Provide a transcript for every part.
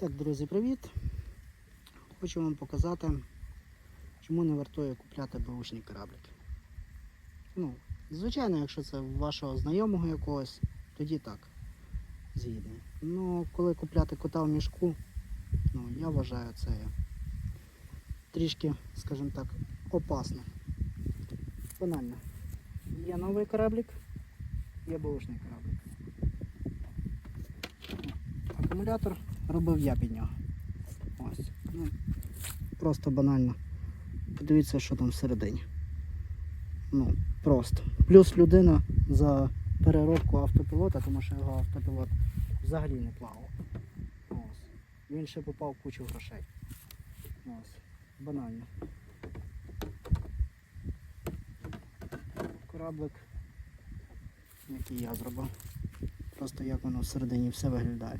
Так, друзі, привіт! Хочу вам показати, чому не вартує купляти бушні кораблики. Ну, звичайно, якщо це вашого знайомого якогось, тоді так, згідний. Ну, коли купляти кота в мішку, ну, я вважаю це трішки, скажімо так, опасно. Банально. Є новий кораблик, є бушний кораблик. Акумулятор робив я під нього. Ось. Ну, просто банально. Подивіться, що там всередині. Ну, просто. Плюс людина за переробку автопілота, тому що його автопілот взагалі не плавав. Ось. Він ще попав кучу грошей. Ось. Банально. Кораблик, який я зробив. Просто як воно всередині все виглядає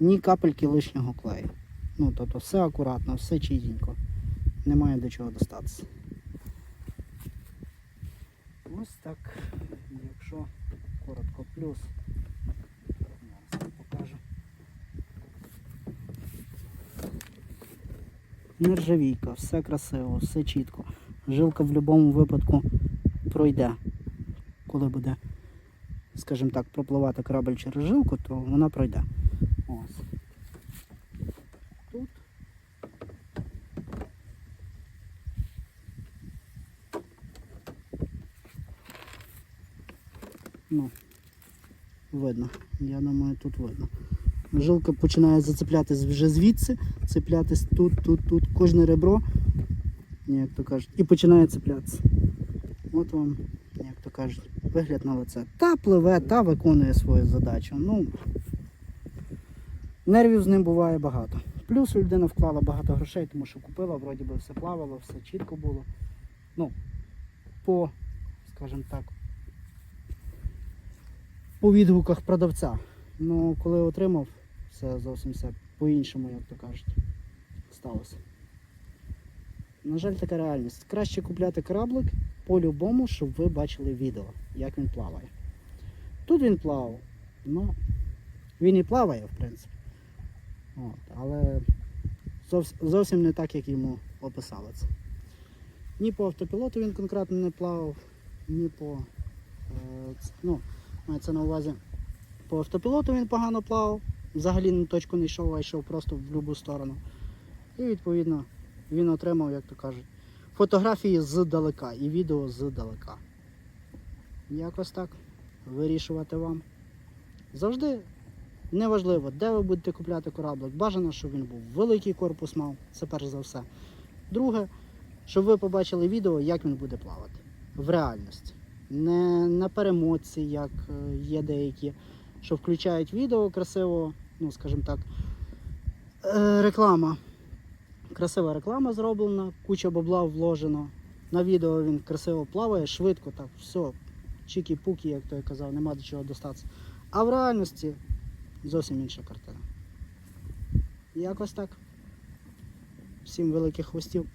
ні капельки лишнього клею. Ну, тобто все акуратно, все чистенько. Немає до чого достатися. Ось так, якщо коротко плюс, покажу. Нержавійка, все красиво, все чітко. Жилка в будь-якому випадку пройде. Коли буде, скажімо так, пропливати корабль через жилку, то вона пройде. Ось. Тут. Ну, видно. Я думаю, тут видно. Жилка починає зацеплятись вже звідси, цеплятись тут, тут, тут, кожне ребро, як то кажуть, і починає цеплятися. От вам, як то кажуть, вигляд на лице. Та пливе, та виконує свою задачу. Ну, Нервів з ним буває багато. Плюс людина вклала багато грошей, тому що купила, вроді би все плавало, все чітко було. Ну, по, скажімо так, по відгуках продавця. Ну, коли отримав, все зовсім все по-іншому, як то кажуть, сталося. На жаль, така реальність. Краще купляти кораблик по-любому, щоб ви бачили відео, як він плаває. Тут він плавав, ну, він і плаває, в принципі. От, але зовсім не так, як йому описали це. Ні по автопілоту він конкретно не плавав, ні по. Е, ну, мається на увазі, по автопілоту він погано плавав, взагалі на точку не йшов, а йшов просто в будь-яку сторону. І відповідно він отримав, як то кажуть, фотографії здалека і відео здалека. Якось так. Вирішувати вам. Завжди Неважливо, де ви будете купляти кораблик. Бажано, щоб він був великий корпус мав, це перш за все. Друге, щоб ви побачили відео, як він буде плавати в реальності. Не на перемотці, як е, є деякі, що включають відео красиво, ну скажімо так, е, реклама. Красива реклама зроблена, куча бабла вложено. На відео він красиво плаває, швидко, так, все, чікі-пукі, як той казав, нема до чого достатися. А в реальності зовсім інша картина. Якось так. Всім великих хвостів.